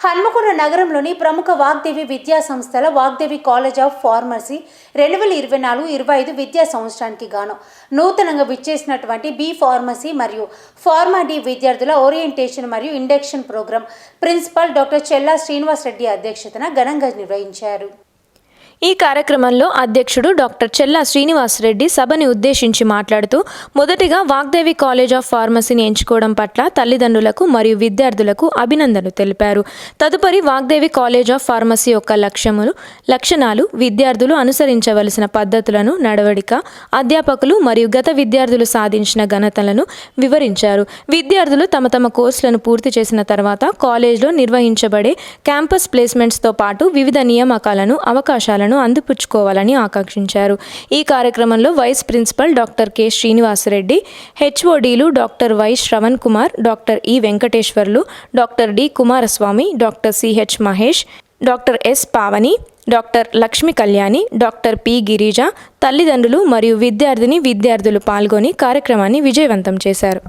హన్మకొండ నగరంలోని ప్రముఖ వాగ్దేవి విద్యా సంస్థల వాగ్దేవి కాలేజ్ ఆఫ్ ఫార్మసీ రెండు వేల ఇరవై నాలుగు ఇరవై ఐదు విద్యా సంవత్సరానికి గాను నూతనంగా విచ్చేసినటువంటి బి ఫార్మసీ మరియు ఫార్మా డి విద్యార్థుల ఓరియంటేషన్ మరియు induction programme principal doctor Chella Srinivas Reddy అధ్యక్షతన ఘనంగా నిర్వహించారు. ఈ కార్యక్రమంలో అధ్యక్షుడు డాక్టర్ చెల్లా శ్రీనివాసరెడ్డి సభని ఉద్దేశించి మాట్లాడుతూ మొదటిగా వాగ్దేవి కాలేజ్ ఆఫ్ ఫార్మసీని ఎంచుకోవడం పట్ల తల్లిదండ్రులకు మరియు విద్యార్థులకు అభినందనలు తెలిపారు. తదుపరి వాగ్దేవి కాలేజ్ ఆఫ్ ఫార్మసీ యొక్క లక్ష్యములు లక్షణాలు విద్యార్థులు అనుసరించవలసిన పద్ధతులను నడవడిక అధ్యాపకులు మరియు గత విద్యార్థులు సాధించిన ఘనతలను వివరించారు. విద్యార్థులు తమ తమ కోర్సులను పూర్తి చేసిన తర్వాత కాలేజ్లో నిర్వహించబడే క్యాంపస్ ప్లేస్మెంట్స్తో పాటు వివిధ నియామకాలను అవకాశాలను అందిపుచ్చుకోవాలని ఆకాంక్షించారు. ఈ కార్యక్రమంలో vice principal doctor K Srinivasareddy హెచ్ఓడీలు doctor Y Shravan Kumar doctor E Venkateswarlu doctor D Kumaraswamy doctor C H Mahesh doctor S Pavani doctor Lakshmi Kalyani doctor P Girija తల్లిదండ్రులు మరియు విద్యార్థిని విద్యార్థులు పాల్గొని కార్యక్రమాన్ని విజయవంతం చేశారు.